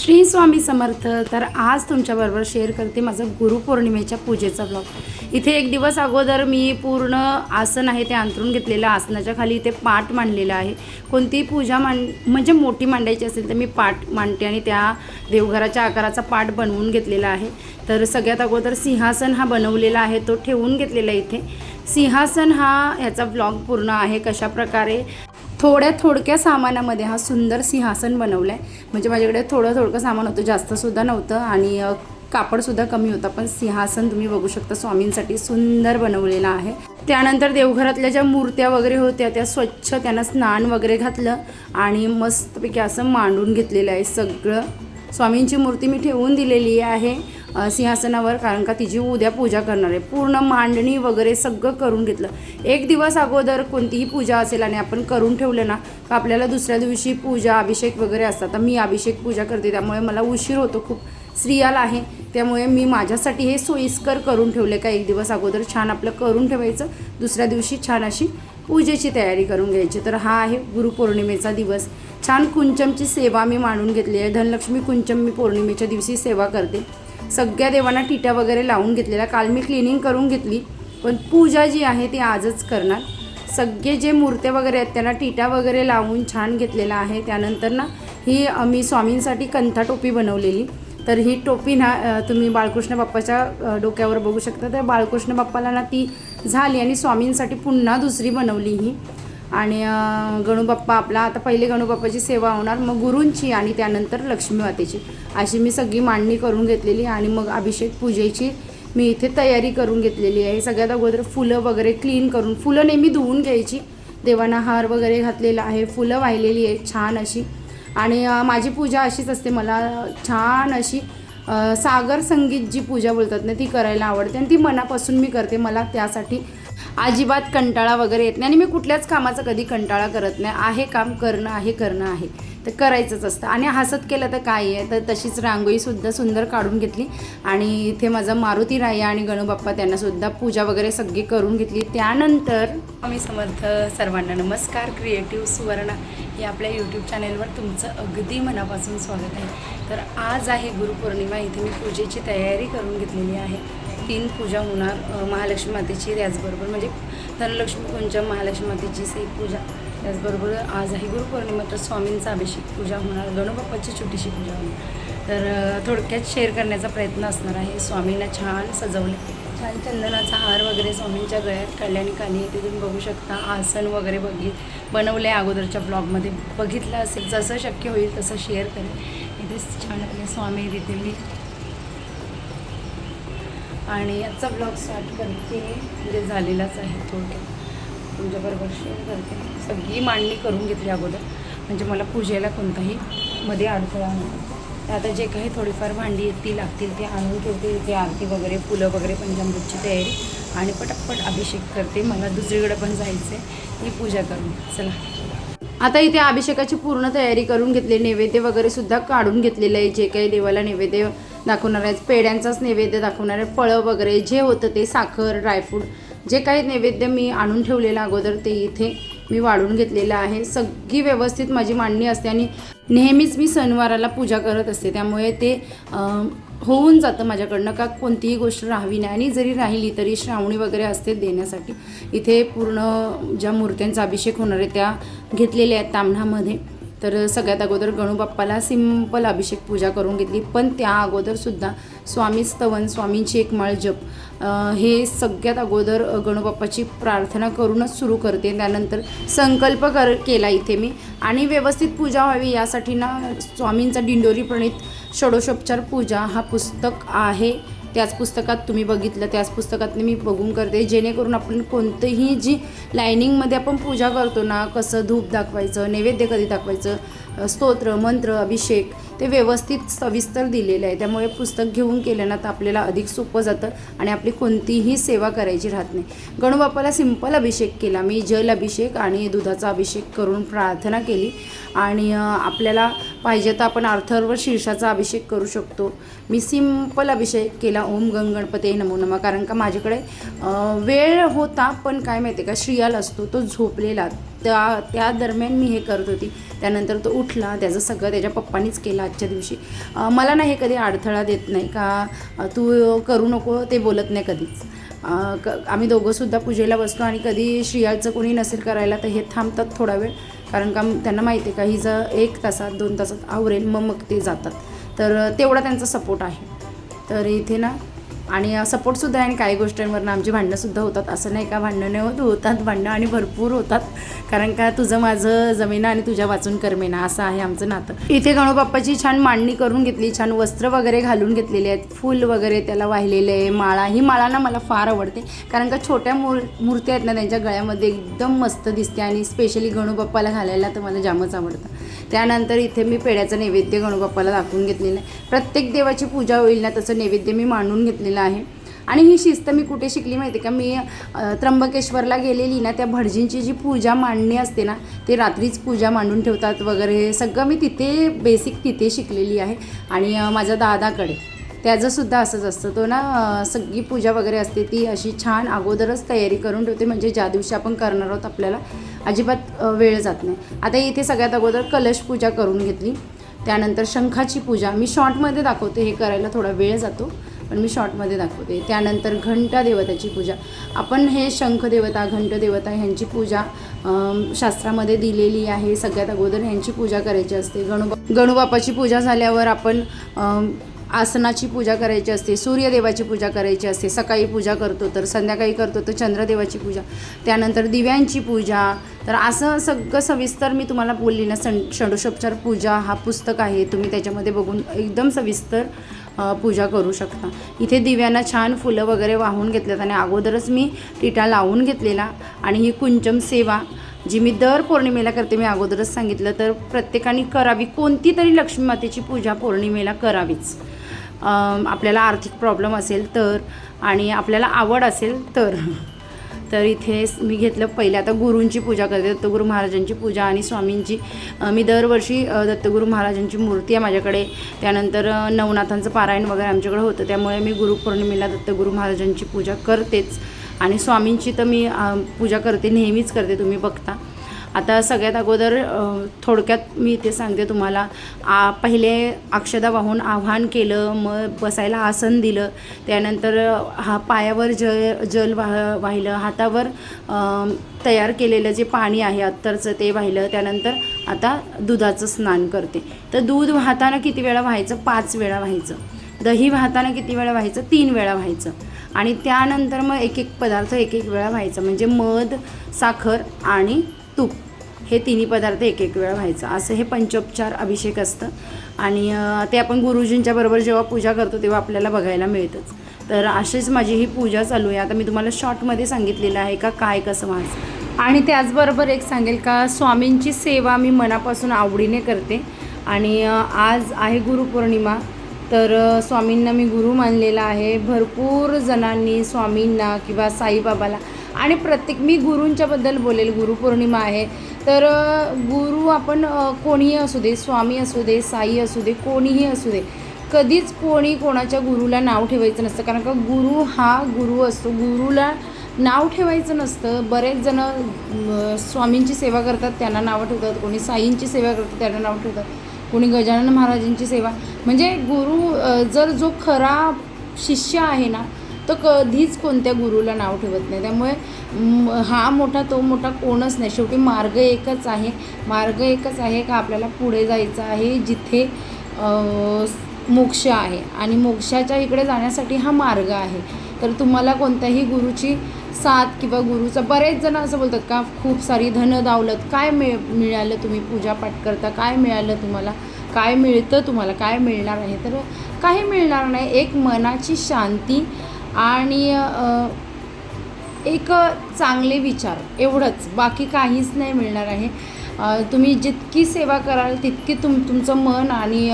श्री स्वामी समर्थ तर आज तुमच्याबरोबर शेअर करते माझं गुरुपौर्णिमेच्या पूजेचा ब्लॉग इथे एक दिवस अगोदर मी पूर्ण आसन आहे ते अंतरून घेतलेलं आसनाच्या खाली इथे पाठ मांडलेला आहे. कोणतीही पूजा मांड म्हणजे मोठी मांडायची असेल तर मी पाठ मांडते आणि त्या देवघराच्या आकाराचा पाठ बनवून घेतलेला आहे. तर सगळ्यात अगोदर सिंहासन हा बनवलेला आहे तो ठेवून घेतलेला आहे इथे. सिंहासन हा ह्याचा ब्लॉग पूर्ण आहे कशा प्रकारे थोड्या थोडक्या सामानामध्ये हा सुंदर सिंहासन बनवलं आहे म्हणजे माझ्याकडे थोडं थोडकं सामान होतं जास्तसुद्धा नव्हतं आणि कापडसुद्धा कमी होता. पण सिंहासन तुम्ही बघू शकता स्वामींसाठी सुंदर बनवलेलं आहे. त्यानंतर देवघरातल्या ज्या मूर्त्या वगैरे होत्या त्या स्वच्छ त्यांना स्नान वगैरे घातलं आणि मस्तपैकी असं मांडून घेतलेलं आहे सगळं. स्वामींची मूर्ती मी ठेवून दिलेली आहे सिंहासनावर कारण का तिची उद्या पूजा करणार आहे. पूर्ण मांडणी वगैरे सगळं करून घेतलं. एक दिवस अगोदर कोणतीही पूजा असेल आणि आपण करून ठेवलं ना का आपल्याला दुसऱ्या दिवशी पूजा अभिषेक वगैरे असतात. तर मी अभिषेक पूजा करते त्यामुळे मला उशीर होतो खूप. स्त्रियाला आहे त्यामुळे मी माझ्यासाठी हे सोयीस्कर करून ठेवले का एक दिवस अगोदर छान आपलं करून ठेवायचं दुसऱ्या दिवशी छान अशी पूजेची तयारी करून घ्यायची. तर हा आहे गुरुपौर्णिमेचा दिवस. छान कुंचमची सेवा मी मांडून घेतली आहे. धनलक्ष्मी कुंचम मी पौर्णिमेच्या दिवशी सेवा करते. सगळ्या देवांना टिट्या वगैरे लावून घेतलेल्या. काल मी क्लिनिंग करून घेतली. पण पूजा जी आहे ती आजच करणार. सगळे जे मूर्त्या वगैरे आहेत त्यांना टिट्या वगैरे लावून छान घेतलेला आहे. त्यानंतर ना ही मी स्वामींसाठी कंथा टोपी बनवलेली. तर ही टोपी ना तुम्ही बाळकृष्ण बाप्पाच्या डोक्यावर बघू शकता. तर बाळकृष्ण बाप्पाला ना ती झाली आणि स्वामींसाठी पुन्हा दुसरी बनवली ही. आणि गणूबाप्पा आपला आता पहिले गणूबाप्पाची सेवा होणार मग गुरूंची आणि त्यानंतर लक्ष्मी मातेची. अशी मी सगळी मांडणी करून घेतलेली आणि मग अभिषेक पूजेची मी इथे तयारी करून घेतलेली आहे. सगळ्यात अगोदर फुलं वगैरे क्लीन करून फुलं नेहमी धुवून घ्यायची. देवांना हार वगैरे घातलेला आहे फुलं वाहिलेली आहेत छान अशी. आणि माझी पूजा अशीच असते. मला छान अशी सागर संगीत जी पूजा बोलतात ना ती करायला आवडते आणि ती मनापासून मी करते. मला त्यासाठी अजिबात कंटाळा वगैरे येत नाही आणि मी कुठल्याच कामाचा कधी कंटाळा करत नाही. आहे काम करणं आहे करणं आहे. तर करायचंच असतं. आणि हसत केलं तर काय आहे? तर तशीच रांगोळीसुद्धा सुंदर काढून घेतली. आणि इथे माझा मारुती राया आणि गणूबाप्पा त्यांनासुद्धा पूजा वगैरे सगळी करून घेतली. त्यानंतर आम्ही समर्थ सर्वांना नमस्कार. क्रिएटिव्ह सुवर्णा हे आपल्या यूट्यूब चॅनेलवर तुमचं अगदी मनापासून स्वागत आहे. तर आज आहे गुरुपौर्णिमा. इथे मी पूजेची तयारी करून घेतलेली आहे. तीन पूजा होणार. महालक्ष्मी मातेची त्याचबरोबर म्हणजे धनलक्ष्मी कुंजम महालक्ष्मी मातेची से पूजा. त्याचबरोबर आज आहे गुरुपौर्णिमा तर स्वामींचा अभिषेक पूजा होणार गणूबाप्पाची छोटीशी पूजा होणार. तर थोडक्यात शेअर करण्याचा प्रयत्न असणार आहे. स्वामींना छान सजवले. छान चंदनाचा हार वगैरे स्वामींच्या गळ्यात काढल्या आणि खाली ते तुम्ही बघू शकता. आसन वगैरे बघित बनवलं आहे अगोदरच्या ब्लॉगमध्ये बघितलं असेल जसं शक्य होईल तसं शेअर करेल इथे छान आपले स्वामी तिथे आणि याचा ब्लॉग स्टार्ट करते. म्हणजे झालेलाच आहे थोडक्यात. म्हणजे तुमच्याबरोबर शेअर करते सगळी मांडणी करून घेतली अगोदर. म्हणजे मला पूजेला कोणताही मध्ये अडथळा नाही तर आता जे काही थोडीफार भांडी ती लागतील ते आणून ठेवते. ते आरती वगैरे फुलं वगैरे पंचामृतची तयारी. आणि पटापट अभिषेक करते. मला दुसरीकडे पण जायचं आहे मी पूजा करून. चला. आता इथे अभिषेकाची पूर्ण तयारी करून घेतली नैवेद्य वगैरे सुद्धा काढून घेतलेलं आहे. जे काही देवाला नैवेद्य दाखवणार आहे पेड्यांचाच नैवेद्य दाखवणार आहे. फळं वगैरे जे होतं ते साखर ड्रायफ्रूट जे काही नैवेद्य मी आणून ठेवलेलं अगोदर ते इथे मी वाढून घेतलेलं आहे. सगळी व्यवस्थित माझी मांडणी असते आणि नेहमीच मी सणवाराला पूजा करत असते. त्यामुळे ते होऊन जातं माझ्याकडनं का कोणतीही गोष्ट राहावी नाही आणि जरी राहिली तरी श्रावणी वगैरे असते देण्यासाठी. इथे पूर्ण ज्या मूर्त्यांचा अभिषेक होणार आहे त्या घेतलेल्या आहेत ताम्हणामध्ये तर सगळ्यात अगोदर गणूबाप्पाला सिंपल अभिषेक पूजा करून घेतली पण त्या अगोदरसुद्धा स्वामी स्तवन स्वामींची एक माळ जप हे सगळ्यात अगोदर गणूबाप्पाची प्रार्थना करूनच सुरू करते. त्यानंतर संकल्प कर केला इथे मी. आणि व्यवस्थित पूजा व्हावी यासाठी ना स्वामींचा दिंडोरी प्रणित षडोशोपचार पूजा हा पुस्तक आहे. त्याच पुस्तकात तुम्ही बघितलं त्याच पुस्तकात मी बघून करते. जेणेकरून आपण कोणतंही जी लायनिंगमध्ये आपण पूजा करतो ना कसं धूप दाखवायचं नैवेद्य कधी दाखवायचं स्तोत्र मंत्र अभिषेक ते व्यवस्थित सविस्तर दिलेलं आहे. त्यामुळे पुस्तक घेऊन केलं ना तर आपल्याला अधिक सोपं जातं आणि आपली कोणतीही सेवा करायची राहत नाही. गणूबापाला सिंपल अभिषेक केला. मी जल अभिषेक आणि दुधाचा अभिषेक करून प्रार्थना केली. आणि आपल्याला पाहिजे तर आपण अर्थर्व शीर्षाचा अभिषेक करू शकतो. मी सिंपल अभिषेक केला. ओम गंग गणपती नमो नमा. कारण का माझ्याकडे वेळ होता पण काय माहिती आहे का? श्रियाल असतो. तो झोपलेला. त्या त्या दरम्यान मी हे करत होती. त्यानंतर तो उठला त्याचं सगळं त्याच्या पप्पानीच केलं आजच्या दिवशी. मला ना हे कधी अडथळा देत नाही का? तू करू नको ते बोलत नाही कधीच. क आम्ही दोघंसुद्धा पूजेला बसतो आणि कधी श्रियाचं कोणी नसेल करायला तर हे थांबतात थोडा वेळ. कारण का त्यांना माहिती आहे का ही जर एक तासात दोन तासात आवरेल मग मग ते जातात. तर तेवढा त्यांचा सपोर्ट आहे. तर इथे ना आणि सपोर्टसुद्धा आहे आणि काही गोष्टींवरनं आमची भांडणंसुद्धा होतात. असं नाही का भांडणं नाही होत होतात भांडणं आणि भरपूर होतात. कारण का तुझं माझं जमीन आणि तुझ्या वाचून करमेना असं आहे आमचं नातं. इथे गणोबाप्पाची छान मांडणी करून घेतली छान वस्त्र वगैरे घालून घेतलेले आहेत. फूल वगैरे त्याला वाहिलेले आहे माळा. ही माळा ना मला फार आवडते. कारण का छोट्या मूर मूर्ती आहेत ना त्यांच्या गळ्यामध्ये एकदम मस्त दिसते आणि स्पेशली गणोबाप्पाला घालायला तर मला जामच आवडतं. त्यानंतर इथे मी पेढ्याचं नैवेद्य गणूबाप्पाला दाखवून घेतलेलं आहे. प्रत्येक देवाची पूजा होईल ना तसं नैवेद्य मी मांडून घेतलेलं आहे. आणि ही शिस्त मी कुठे शिकली माहिती आहे का? मी त्र्यंबकेश्वरला गेलेली ना त्या भटजींची जी पूजा मांडणी असते ना ते रात्रीच पूजा मांडून ठेवतात वगैरे हे सगळं मी तिथे बेसिक तिथे शिकलेली आहे. आणि माझ्या दादाकडे. त्याचंसुद्धा असंच असतं. तो ना सगळी पूजा वगैरे असते ती अशी छान अगोदरच तयारी करून ठेवते. म्हणजे ज्या दिवशी आपण करणार आहोत आपल्याला अजिबात वेळ जात नाही. आता इथे सगळ्यात अगोदर कलश पूजा करून घेतली. त्यानंतर शंखाची पूजा. मी शॉर्टमध्ये दाखवते हे करायला थोडा वेळ जातो पण मी शॉर्टमध्ये दाखवते. त्यानंतर घंटा देवताची पूजा. आपण हे शंख देवता घंट देवता ह्यांची पूजा शास्त्रामध्ये दिलेली आहे. सगळ्यात अगोदर ह्यांची पूजा करायची असते. गणुबा गणुबापाची पूजा झाल्यावर आपण आसनाची पूजा करायची असते सूर्यदेवाची पूजा करायची असते सकाळी पूजा करतो तर संध्याकाळी करतो तर चंद्रदेवाची पूजा त्यानंतर दिव्यांची पूजा. तर असं सगळं सविस्तर मी तुम्हाला बोलली ना सं षडोषोपचार पूजा हा पुस्तक आहे. तुम्ही त्याच्यामध्ये बघून एकदम सविस्तर पूजा करू शकता. इथे दिव्यांना छान फुलं वगैरे वाहून घेतल्यात आणि अगोदरच मी टिटा लावून घेतलेला आणि ही कुंचम सेवा जी मी दर पौर्णिमेला करते मी अगोदरच सांगितलं तर प्रत्येकाने करावी कोणती तरी लक्ष्मी मातेची पूजा पौर्णिमेला करावीच. आपल्याला आर्थिक प्रॉब्लेम असेल तर आणि आपल्याला आवड असेल तर. तर इथे मी घेतलं पहिले आता गुरूंची पूजा करते दत्तगुरू महाराजांची पूजा आणि स्वामींची. मी दरवर्षी दत्तगुरु दत्तगुरू महाराजांची मूर्ती आहे माझ्याकडे. त्यानंतर नवनाथांचं पारायण वगैरे आमच्याकडे होतं. त्यामुळे मी गुरुपौर्णिमेला दत्तगुरू महाराजांची पूजा करतेच. आणि स्वामींची तर मी पूजा करते नेहमीच करते तुम्ही बघता. आता सगळ्यात अगोदर थोडक्यात मी इथे सांगते तुम्हाला. आ पहिले अक्षदा वाहून आव्हान केलं मग बसायला आसन दिलं. त्यानंतर हा पायावर जल जल वाह वाहिलं. हातावर तयार केलेलं जे पाणी आहे अत्तरचं ते वाहिलं. त्यानंतर आता दुधाचं स्नान करते. तर दूध वाहताना किती वेळा व्हायचं? पाच वेळा व्हायचं. दही वाहताना किती वेळा व्हायचं? तीन वेळा व्हायचं. आणि त्यानंतर मग एक एक पदार्थ एक एक वेळा व्हायचा. म्हणजे मध साखर आणि तूप हे तिन्ही पदार्थ एक एक वेळा व्हायचं. असं हे पंचोपचार अभिषेक असतं. आणि ते आपण गुरुजींच्या बरोबर जेव्हा पूजा करतो तेव्हा आपल्याला बघायला मिळतंच. तर अशीच माझी ही पूजा चालू आहे. आता मी तुम्हाला शॉर्टमध्ये सांगितलेलं आहे का काय कसं व्हायचं. आणि त्याचबरोबर एक सांगेल का स्वामींची सेवा मी मनापासून आवडीने करते. आणि आज आहे गुरुपौर्णिमा तर स्वामींना मी गुरु मानलेला आहे. भरपूर जणांनी स्वामींना किंवा साईबाबाला आणि प्रत्येक मी गुरूंच्याबद्दल बोलेल गुरुपौर्णिमा आहे. तर गुरु आपण कोणीही असू दे स्वामी असू दे साई असू दे कोणीही असू दे कधीच कोणी कोणाच्या गुरुला नाव ठेवायचं नसतं. कारण का गुरु हा गुरु असतो. गुरुला नाव ठेवायचं नसतं. बरेच जण स्वामींची सेवा करतात त्यांना नावं ठेवतात. कोणी साईंची सेवा करतात त्यांना नाव ठेवतात. कोणी गजानन महाराजांची सेवा. म्हणजे गुरु जर जो खरा शिष्य आहे ना तर कधीच कोणत्या गुरुला नाव ठेवत नाही. त्यामुळे हा मोठा तो मोठा कोणच नाही. शेवटी मार्ग एकच आहे. मार्ग एकच आहे का आपल्याला पुढे जायचं आहे जिथे मोक्ष आहे. आणि मोक्षाच्या इकडे जाण्यासाठी हा मार्ग आहे. तर तुम्हाला कोणत्याही गुरुची साथ किंवा गुरुचं बरेच जण असं बोलतात का खूप सारी धन दावलत काय मिळ मिळालं तुम्ही? पूजापाठ करता काय मिळालं तुम्हाला? काय मिळतं तुम्हाला? काय मिळणार आहे? तर काही मिळणार नाही. एक मनाची शांती आणि एक चांगले विचार एवढंच. बाकी काहीच नाही मिळणार आहे. तुम्ही जितकी सेवा कराल तितकी तुम तुमचं मन आणि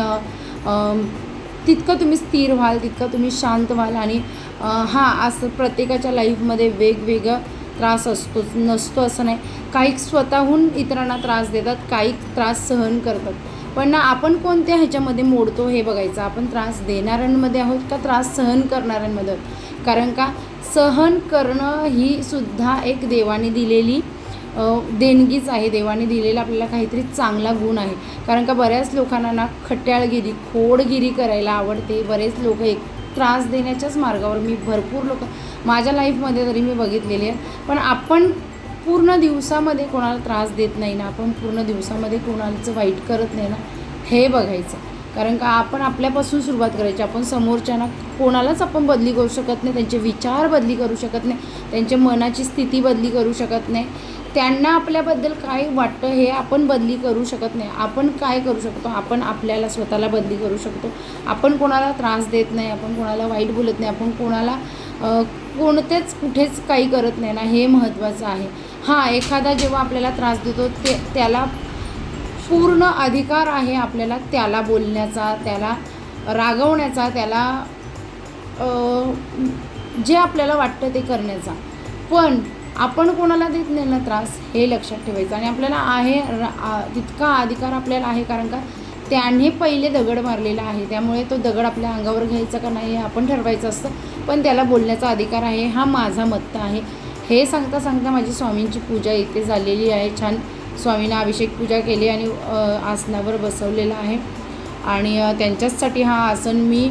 तितकं तुम्ही स्थिर व्हाल तितकं तुम्ही शांत व्हाल आणि हां असं प्रत्येकाच्या लाईफमध्ये वेगवेगळा त्रास असतोच नसतो असं नाही. काही स्वतःहून इतरांना त्रास देतात काही त्रास सहन करतात. पण ना आपण कोणत्या ह्याच्यामध्ये मोडतो हे बघायचं? आपण त्रास देणाऱ्यांमध्ये आहोत का त्रास सहन करणाऱ्यांमध्ये कारण का सहन करणं ही सुद्धा एक देवाने दिलेली देणगीच आहे. देवाने दिलेला आपल्याला काहीतरी चांगला गुण आहे. कारण का बऱ्याच लोकांना ना खट्याळगिरी खोडगिरी करायला आवडते. बरेच लोक एक त्रास देण्याच्याच मार्गावर मी भरपूर लोक माझ्या लाईफमध्ये तरी मी बघितलेली आहे. पण आपण पूर्ण दिवसामध्ये कोणाला त्रास देत नाही ना आपण पूर्ण दिवसामध्ये कोणाचं वाईट करत नाही ना हे बघायचं. कारण का आपण आपल्यापासून सुरुवात करायची आपण समोरच्यांना कोणालाच आपण बदली करू शकत नाही त्यांचे विचार बदली करू शकत नाही त्यांच्या मनाची स्थिती बदली करू शकत नाही. त्यांना आपल्याबद्दल काय वाटतं हे आपण बदली करू शकत नाही. आपण काय करू शकतो? आपण आपल्याला स्वतःला बदली करू शकतो. आपण कोणाला त्रास देत नाही आपण कोणाला वाईट बोलत नाही आपण कोणाला कोणतेच कुठेच काही करत नाही ना हे महत्त्वाचं आहे. हां एखादा जेव्हा आपल्याला त्रास देतो ते त्याला पूर्ण अधिकार आहे आपल्याला त्याला बोलण्याचा त्याला रागवण्याचा त्याला जे आपल्याला वाटतं ते करण्याचा. पण आपण कोणाला देत नाही ना त्रास हे लक्षात ठेवायचं. आणि आपल्याला आहे तितका अधिकार आपल्याला आहे कारण का त्याने पहिले दगड मारलेला आहे. त्यामुळे तो दगड आपल्या अंगावर घ्यायचा का नाही हे आपण ठरवायचं असतं. पण त्याला बोलण्याचा अधिकार आहे हा माझा मत आहे. हे सांगता सांगता माझी स्वामींची पूजा इथे झालेली आहे. छान स्वामींना अभिषेक पूजा केली आणि आसनावर बसवलेलं आहे. आणि त्यांच्याचसाठी हा आसन मी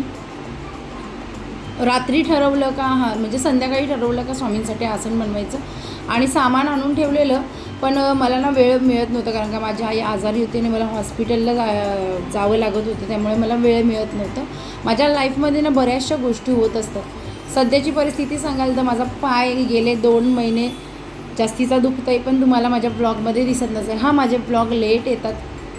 रात्री ठरवलं का हा म्हणजे संध्याकाळी ठरवलं का स्वामींसाठी आसन बनवायचं. आणि सामान आणून ठेवलेलं पण मला ना वेळ मिळत नव्हता कारण का माझी आई आजारी होती आणि मला हॉस्पिटलला जा जावं लागत होतं. त्यामुळे मला वेळ मिळत नव्हतं. माझ्या लाईफमध्ये ना बऱ्याचशा गोष्टी होत असतात. सध्याची परिस्थिती सांगाल तर माझा पाय गेले दोन महिने जास्तीचा दुखत आहे पण तुम्हाला माझ्या ब्लॉगमध्ये दिसत नसेल. हा माझे ब्लॉग लेट येतात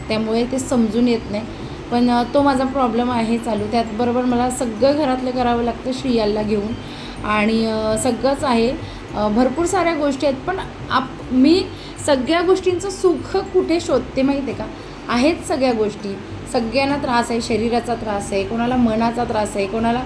त्यामुळे ते समजून येत नाही. पण तो माझा प्रॉब्लेम आहे चालू. त्याचबरोबर मला सगळं घरातलं करावं लागतं श्रियाला घेऊन. आणि सगळंच आहे. भरपूर साऱ्या गोष्टी आहेत पण आप मी सगळ्या गोष्टींचं सुख कुठे शोधते माहिती आहे का? आहेत सगळ्या गोष्टी. सगळ्यांना त्रास आहे शरीराचा त्रास आहे कोणाला मनाचा त्रास आहे कोणाला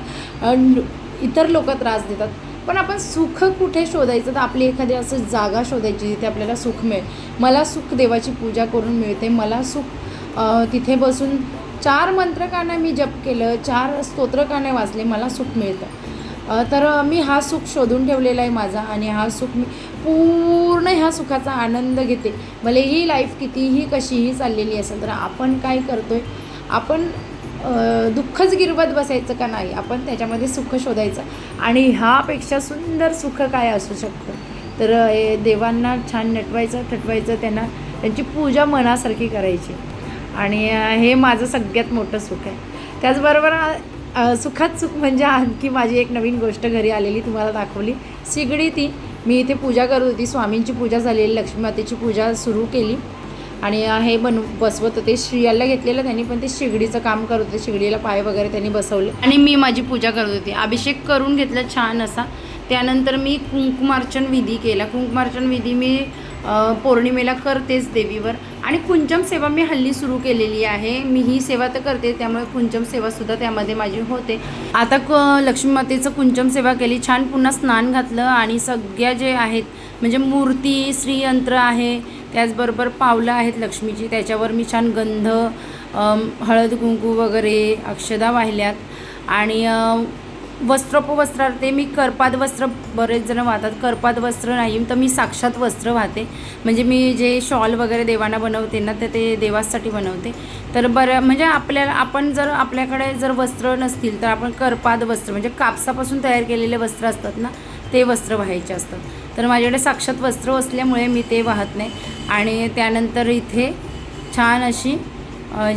इतर लोक त्रास देतात. पण आपण सुख कुठे शोधायचं? तर आपली एखादी असं जागा शोधायची जिथे आपल्याला सुख मिळेल. मला सुख देवाची पूजा करून मिळते. मला सुख तिथे बसून चार मंत्र मी जप केलं चार स्तोत्र वाचले मला सुख मिळतं. तर मी हा सुख शोधून ठेवलेला आहे माझा आणि हा सुख मी पूर्ण ह्या सुखाचा आनंद घेते. भले ही लाईफ कितीही कशीही चाललेली असेल तर आपण काय करतो आहे आपण दुःखच गिरवत बसायचं का नाही? आपण त्याच्यामध्ये सुख शोधायचं. आणि ह्यापेक्षा सुंदर सुख काय असू शकतं? तर हे देवांना छान नटवायचं ठटवायचं त्यांना त्यांची पूजा मनासारखी करायची. आणि हे माझं सगळ्यात मोठं सुख आहे. त्याचबरोबर सुखात सुख म्हणजे आणखी माझी एक नवीन गोष्ट घरी आलेली तुम्हाला दाखवली. सिगडी ती. मी इथे पूजा करत होती. स्वामींची पूजा झालेली लक्ष्मी मातेची पूजा सुरू केली. आणि हे बनव बसवत होते. श्रियाला घेतलेलं त्यांनी पण ते शिगडीचं काम करत होते. शिगडीला पाय वगैरे त्यांनी बसवले. आणि मी माझी पूजा करत होती. अभिषेक करून घेतला छान असा. त्यानंतर मी कुंकुमार्चन विधी केला. कुंकुमार्चन विधी मी पौर्णिमेला करतेच देवीवर. आणि कुंचम सेवा मी हल्ली सुरू केलेली आहे. मी ही सेवा तर करते त्यामुळे कुंचम सेवासुद्धा त्यामध्ये माझी होते. आता क लक्ष्मी मातेचं कुंचम सेवा केली. छान पुन्हा स्नान घातलं आणि सगळ्या जे आहेत म्हणजे मूर्ती श्रीयंत्र आहे त्याचबरोबर पावलं आहेत लक्ष्मीची. त्याच्यावर मी छान गंध हळद कुंकू वगैरे अक्षदा वाहिल्यात. आणि अ, ते मी करपाद वस्त्र बरेच जण वाहतात. करपाद वस्त्र नाही तर मी साक्षात वस्त्र वाहते. म्हणजे मी जे शॉल वगैरे देवांना बनवते ना तर ते देवासाठी बनवते. तर बरं म्हणजे आपल्याला आपण जर आपल्याकडे जर वस्त्र नसतील तर आपण करपाद वस्त्र म्हणजे कापसापासून तयार केलेले वस्त्र असतात ना ते वस्त्र व्हायचे असतात. तर माझ्याकडे साक्षात वस्त्र असल्यामुळे मी ते वाहत नाही. आणि त्यानंतर इथे छान अशी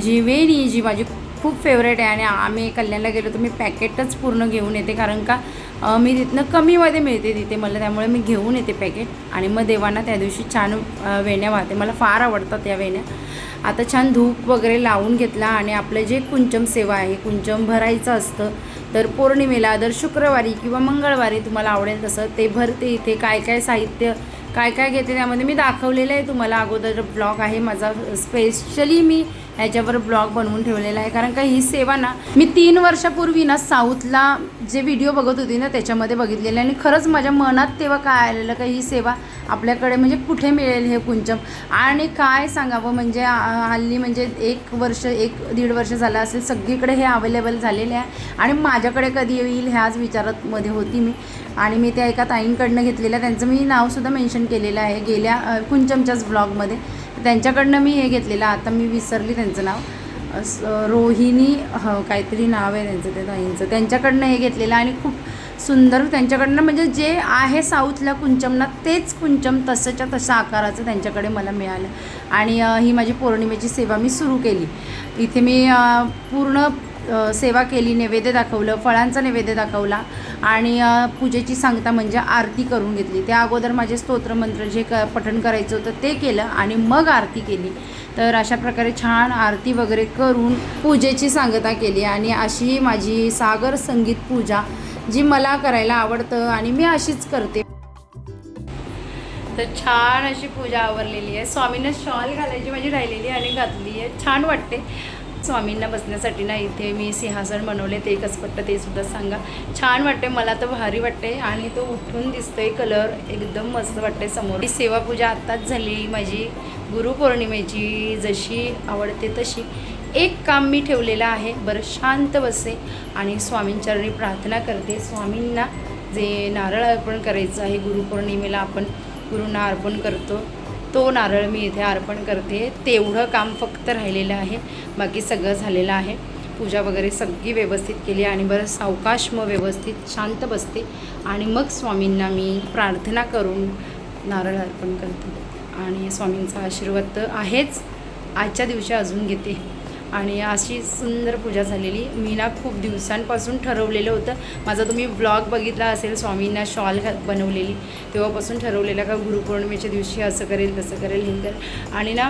जी वेणी जी माझी खूप फेवरेट आहे आणि आम्ही कल्याणला गेलो तर मी पॅकेटच पूर्ण घेऊन येते. कारण का मी तिथनं कमीमध्ये मिळते तिथे मला त्यामुळे मी घेऊन येते पॅकेट आणि मग देवांना त्या दिवशी छान वेण्या वाहते. मला फार आवडतात या वेण्या. आता छान धूप वगैरे लावून घेतला आणि आपलं जे कुंचम सेवा आहे कुंचम भरायचं असतं तर पौर्णिमेला दर शुक्रवारी किंवा मंगळवारी तुम्हाला आवडेल तसं ते भरते इथे काय काय साहित्य काय काय घेते त्यामध्ये मी दाखवलेलं आहे तुम्हाला. अगोदर ब्लॉग आहे माझा स्पेशली मी ह्याच्यावर ब्लॉग बनवून ठेवलेला आहे. कारण का ही सेवा ना मी तीन वर्षापूर्वी ना साऊथला जे व्हिडिओ बघत होती ना त्याच्यामध्ये बघितलेले आणि खरंच माझ्या मनात तेव्हा काय आलेलं का ही सेवा आपल्याकडे म्हणजे कुठे मिळेल हे कुंचम? आणि काय सांगावं म्हणजे हल्ली म्हणजे एक वर्ष एक दीड वर्ष झालं असेल सगळीकडे हे अवेलेबल झालेले आहे. आणि माझ्याकडे कधी येईल ह्याच विचारात मध्ये होती मी. आणि मी त्या एका ताईंकडनं घेतलेल्या त्यांचं मी नावसुद्धा मेन्शन केलेलं आहे गेल्या कुंचमच्याच ब्लॉगमध्ये त्यांच्याकडनं मी हे घेतलेलं आता मी विसरली त्यांचं नाव. रोहिणी ह काहीतरी नाव आहे त्यांचं त्या ताईंचं. त्यांच्याकडनं हे घेतलेलं आणि खूप सुंदर त्यांच्याकडनं म्हणजे जे आहे साऊथला कुंचमना तेच कुंचम तसंच्या तसं आकाराचं त्यांच्याकडे मला मिळालं. आणि ही माझी पौर्णिमेची सेवा मी सुरू केली. इथे मी पूर्ण सेवा केली नैवेद्य दाखवलं फळांचा नैवेद्य दाखवला आणि पूजेची सांगता म्हणजे आरती करून घेतली. त्या अगोदर माझे स्तोत्रमंत्र जे क पठण करायचं होतं ते केलं आणि मग आरती केली. तर अशा प्रकारे छान आरती वगैरे करून पूजेची सांगता केली आणि अशी माझी सागर संगीत पूजा जी मला करायला आवडतं आणि मी अशीच करते. तर छान अशी पूजा आवरलेली आहे. स्वामीनं शॉल घालायची माझी राहिलेली आणि घातली आहे. छान वाटते. स्वामींना बसण्यासाठी ना इथे मी सिंहासन बनवले ते कसं वाटतं ते सुद्धा सांगा. छान वाटते मला तर भारी वाटते आणि तो उठून दिसतोय कलर एकदम मस्त वाटते समोर. ही सेवा पूजा आत्ताच झाली माझी गुरुपौर्णिमेची जशी आवडते तशी. एक काम मी ठेवलेलं आहे बरं शांत बसते आणि स्वामींचरणी प्रार्थना करते. स्वामींना जे नारळ अर्पण करायचं आहे गुरुपौर्णिमेला आपण गुरूंना अर्पण करतो. तो नारळ मी इथे अर्पण करते. तेवढं काम फक्त राहिलेलं आहे. बाकी सगळं झालेलं आहे. पूजा वगैरे सगळी व्यवस्थित केली आणि बरं सावकाश मग व्यवस्थित शांत बसते. आणि मग स्वामींना मी प्रार्थना करून नारळ अर्पण करते. आणि स्वामींचा आशीर्वाद तर आहेच. आजच्या दिवशी अजून घेते. आणि अशी सुंदर पूजा झालेली. मी ना खूप दिवसांपासून ठरवलेलं होतं. माझा तुम्ही ब्लॉग बघितला असेल स्वामींना शॉल बनवलेली. तेव्हापासून ठरवलेलं का गुरुपौर्णिमेच्या दिवशी असं करेल तसं करेल हे करेल आणि ना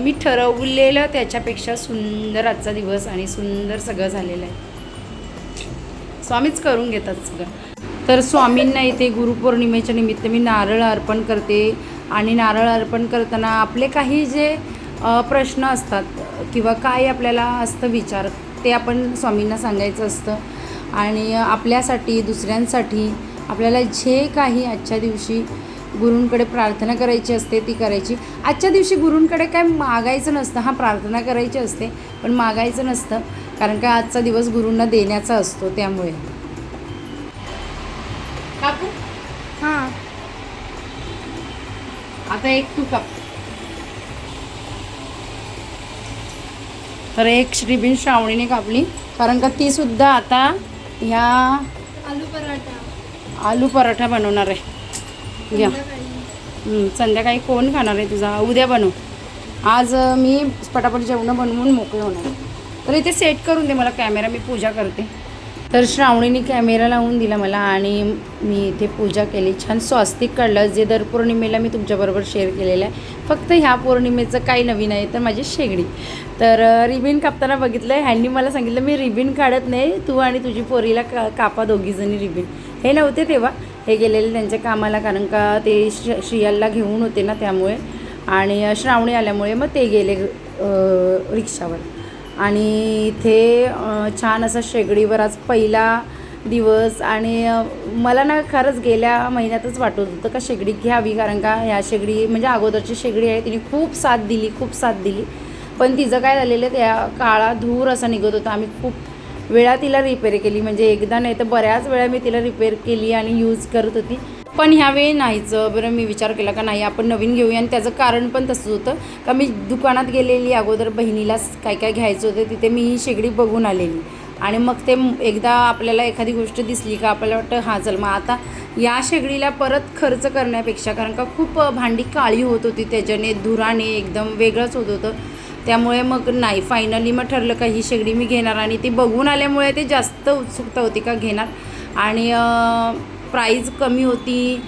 मी ठरवलेलं त्याच्यापेक्षा सुंदर आजचा दिवस आणि सुंदर सगळं झालेलं आहे. स्वामीच करून घेतात सगळं. तर स्वामींना इथे गुरुपौर्णिमेच्या निमित्त मी नारळ अर्पण करते. आणि नारळ अर्पण करताना आपले काही जे प्रश्न असतात किंवा काय आपल्याला असतं विचार ते आपण स्वामींना सांगायचं असतं. आणि आपल्यासाठी दुसऱ्यांसाठी आपल्याला जे काही आजच्या दिवशी गुरूंकडे प्रार्थना करायची असते ती करायची. आजच्या दिवशी गुरूंकडे काय मागायचं नसतं. हा प्रार्थना करायची असते पण मागायचं नसतं. कारण का आजचा दिवस गुरूंना देण्याचा असतो त्यामुळे. कापू हां. आता एक तू काप. तर एक रिबीन श्रावणीने कापली. कारण का ती सुद्धा आता ह्या आलू पराठा. आलू पराठा बनवणार आहे. घ्या. संध्याकाळी. कोण खाणार आहे तुझा? उद्या बनव. आज मी पटापट जेवणं बनवून मोकळे होणार. तर इथे सेट करून दे मला कॅमेरा मी पूजा करते. तर श्रावणीने कॅमेरा लावून दिला मला आणि मी इथे पूजा केली. छान स्वास्तिक काढलं. जे दर पौर्णिमेला मी तुमच्याबरोबर शेअर केलेलं आहे फक्त ह्या पौर्णिमेचं काही नवीन आहे तर माझी शेगडी. तर रिबिन कापताना बघितलं ह्यांनी मला सांगितलं मी रिबिन काढत नाही. तू आणि तुझी पोरीला का कापा दोघीजणी रिबिन. हे नव्हते तेव्हा. हे गेलेले त्यांच्या कामाला कारण का ते श श्रियाला घेऊन होते ना त्यामुळे. आणि श्रावणी आल्यामुळे मग ते गेले रिक्षावर. आणि इथे छान असं शेगडीवर आज पहिला दिवस आणि मला ना खरंच गेल्या महिन्यातच वाटत होतं का शेगडी घ्यावी कारण का ह्या शेगडी म्हणजे अगोदरची शेगडी आहे तिने खूप साथ दिली खूप साथ दिली. पण तिचं काय झालेलं त्या काळा धूर असा निघत होता. आम्ही खूप वेळा तिला रिपेअर केली. म्हणजे एकदा नाही तर बऱ्याच वेळा मी तिला रिपेअर केली आणि यूज करत होती. पण ह्यावेळी नाहीच बरं मी विचार केला का नाही आपण नवीन घेऊया. आणि त्याचं कारण पण तसंच होतं का मी दुकानात गेलेली अगोदर बहिणीला काय काय घ्यायचं होतं तिथे मी ही शेगडी बघून आलेली. आणि मग ते एकदा आपल्याला एखादी गोष्ट दिसली का आपल्याला वाटतं हां चल मग आता या शेगडीला परत खर्च करण्यापेक्षा कारण का खूप भांडी काळी होत होती त्याच्याने धुराने एकदम वेगळंच होत होतं. त्यामुळे मग नाही फायनली मग ठरलं का ही शेगडी मी घेणार. आणि ती बघून आल्यामुळे ते जास्त उत्सुकता होती का घेणार. आणि प्राईज कमी होती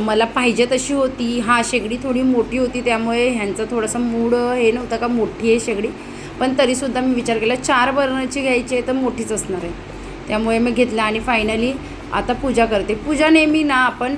मला पाहिजे तशी होती. हा शेगडी थोडी मोठी होती त्यामुळे ह्यांचा थोडंसं मूड हे नव्हतं का मोठी आहे शेगडी. पण तरीसुद्धा मी विचार केला चार बर्नरची घ्यायची आहे तर मोठीच असणार आहे. त्यामुळे मी घेतलं आणि फायनली आता पूजा करते. पूजा नेहमी ना आपण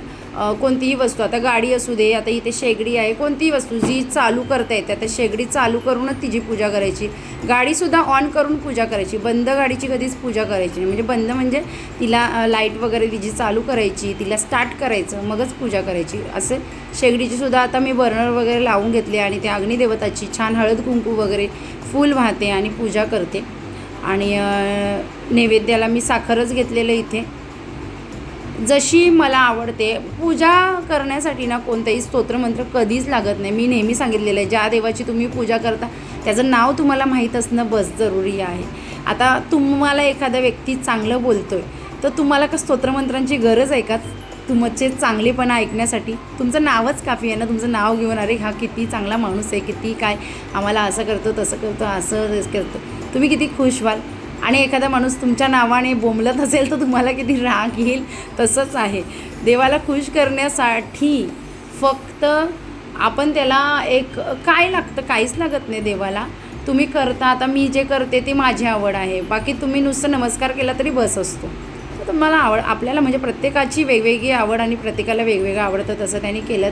कोणतीही वस्तू. आता गाडी असू दे आता इथे शेगडी आहे कोणतीही वस्तू जी चालू करता येते आता शेगडी चालू करूनच तिची पूजा करायची. गाडीसुद्धा ऑन करून पूजा करायची बंद गाडीची कधीच पूजा करायची नाही. म्हणजे बंद म्हणजे तिला लाइट वगैरे तिची चालू करायची तिला स्टार्ट करायचं मगच पूजा करायची. असे शेगडीची सुद्धा आता मी बर्नर वगैरे लावून घेतले आणि त्या अग्निदेवताची छान हळद कुंकू वगैरे फूल वाहते आणि पूजा करते. आणि नैवेद्याला मी साखरच घेतलेलं इथे. जशी मला आवडते. पूजा करण्यासाठी ना कोणतंही स्तोत्रमंत्र कधीच लागत नाही. मी नेहमी सांगितलेलं आहे ज्या देवाची तुम्ही पूजा करता त्याचं नाव तुम्हाला माहीत असणं बस जरुरी आहे. आता तुम्हाला एखादा व्यक्ती चांगलं बोलतो आहे तर तुम्हाला का स्तोत्रमंत्रांची गरज आहे का? तुमचे चांगलेपणा ऐकण्यासाठी. तुमचं नावच काफी आहे ना तुमचं नाव घेऊन अरे हा किती चांगला माणूस आहे किती काय आम्हाला असं करतो तसं करतो असं करतो. तुम्ही किती खुश व्हाल. आणि एखादा माणूस तुमच्या नावाने बोंबलत असेल तर तुम्हाला किती राग येईल? तसंच आहे. देवाला खुश करण्यासाठी फक्त आपण त्याला एक काय लागतं? काहीच लागत नाही देवाला. तुम्ही करता आता मी जे करते ती माझी आवड आहे. बाकी तुम्ही नुसतं नमस्कार केला तरी बस असतो. तर तुम्हाला आवड आपल्याला म्हणजे प्रत्येकाची वेगवेगळी आवड आणि प्रत्येकाला वेगवेगळं आवडतं तसं त्यांनी केलं.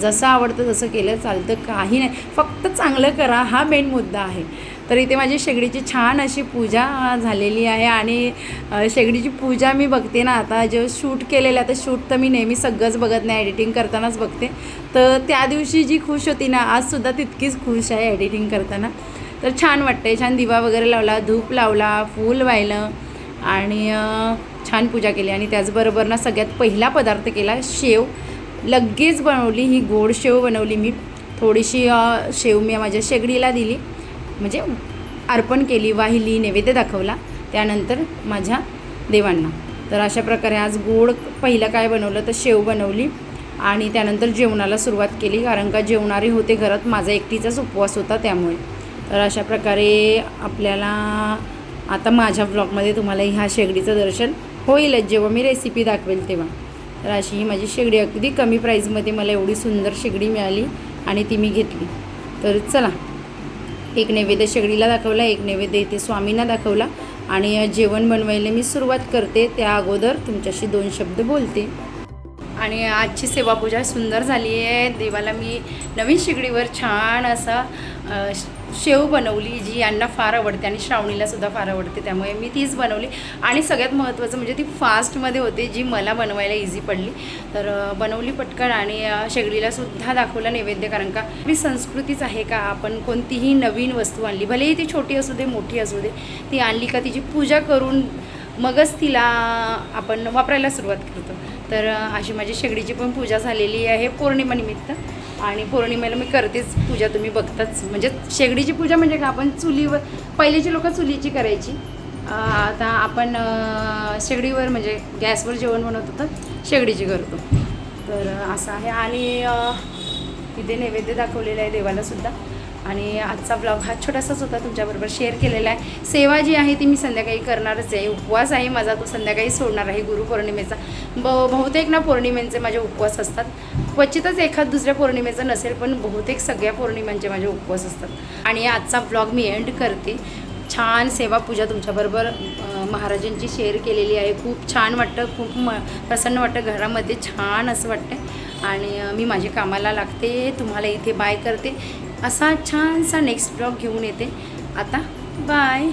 जसं आवडतं तसं केलं चालतं काही नाही. फक्त चांगलं करा हा मेन मुद्दा आहे. तर इथे माझी शेगडीची छान अशी पूजा झालेली आहे आणि शेगडीची पूजा मी बघते ना आता जे शूट केलेलं आहे तर शूट तर मी नेहमी सगळंच बघत नाही एडिटिंग करतानाच बघते. तर त्या दिवशी जी खुश होती ना आजसुद्धा तितकीच खुश आहे एडिटिंग करताना. तर छान वाटते छान दिवा वगैरे लावला धूप लावला फूल वाहिलं आणि छान पूजा केली. आणि त्याचबरोबर ना सगळ्यात पहिला पदार्थ केला शेव. लगेच बनवली ही गोड शेव बनवली मी. थोडीशी शेव मी माझ्या शेगडीला दिली. म्हणजे अर्पण केली वाहिली नैवेद्य दाखवला. त्यानंतर माझ्या देवांना. तर अशा प्रकारे आज गोड पहिलं काय बनवलं तर शेव बनवली आणि त्यानंतर जेवणाला सुरुवात केली. कारण का जेवणारे होते घरात माझा एकटीचाच उपवास होता त्यामुळे. तर अशा प्रकारे आपल्याला आता माझ्या ब्लॉगमध्ये तुम्हाला ह्या शेगडीचं दर्शन होईलच. जेव्हा मी रेसिपी दाखवेल तेव्हा. तर अशी ही माझी शेगडी. अगदी कमी प्राईजमध्ये मला एवढी सुंदर शेगडी मिळाली आणि ती मी घेतली. तर चला एक नैवेद्य शेगडीला दाखवला एक नैवेद्य इथे स्वामींना दाखवला आणि जेवण बनवायला मी सुरुवात करते. त्या अगोदर तुमच्याशी दोन शब्द बोलते. आणि आजची सेवापूजा सुंदर झाली आहे. देवाला मी नवीन शेगडीवर छान असा शेव बनवली जी यांना फार आवडते आणि श्रावणीला सुद्धा फार आवडते त्यामुळे मी तीच बनवली. आणि सगळ्यात महत्त्वाचं म्हणजे ती फास्टमध्ये होती जी मला बनवायला इझी पडली. तर बनवली पटकन आणि शेगडीला सुद्धा दाखवलं नैवेद्य कारण का आपली संस्कृतीच आहे का आपण कोणतीही नवीन वस्तू आणली भलेही ती छोटी असू दे मोठी असू दे ती आणली का तिची पूजा करून मगच तिला आपण वापरायला सुरुवात करतो. तर अशी माझी शेगडीची पण पूजा झालेली आहे पौर्णिमानिमित्त आणि पौर्णिमेला मी करतेच पूजा तुम्ही बघताच. म्हणजे शेगडीची पूजा म्हणजे का आपण चुलीवर पहिलेची लोक चुलीची करायची. आता आपण शेगडीवर म्हणजे गॅसवर जेवण बनवतो तर शेगडीची करतो. तर असं आहे. आणि इथे नैवेद्य दाखवलेलं आहे देवालासुद्धा आणि आजचा ब्लॉग हा छोटासाच होता तुमच्याबरोबर शेअर केलेला आहे. सेवा जी आहे ती मी संध्याकाळी करणारच आहे. उपवास आहे माझा तो संध्याकाळी सोडणार आहे गुरुपौर्णिमेचा ब बहुतेक ना पौर्णिमेंचे माझे उपवास असतात. क्वचितच एखाद दुसऱ्या पौर्णिमेचं नसेल पण बहुतेक सगळ्या पौर्णिमांचे माझे उपवास असतात. आणि आजचा ब्लॉग मी एंड करते. छान सेवा पूजा तुमच्याबरोबर महाराजांची शेअर केलेली आहे. खूप छान वाटतं खूप म प्रसन्न वाटतं घरामध्ये छान असं वाटतं आणि मी माझ्या कामाला लागते तुम्हाला इथे बाय करते. असा छानसा नेक्स्ट ब्लॉग घेऊन येते. आता बाय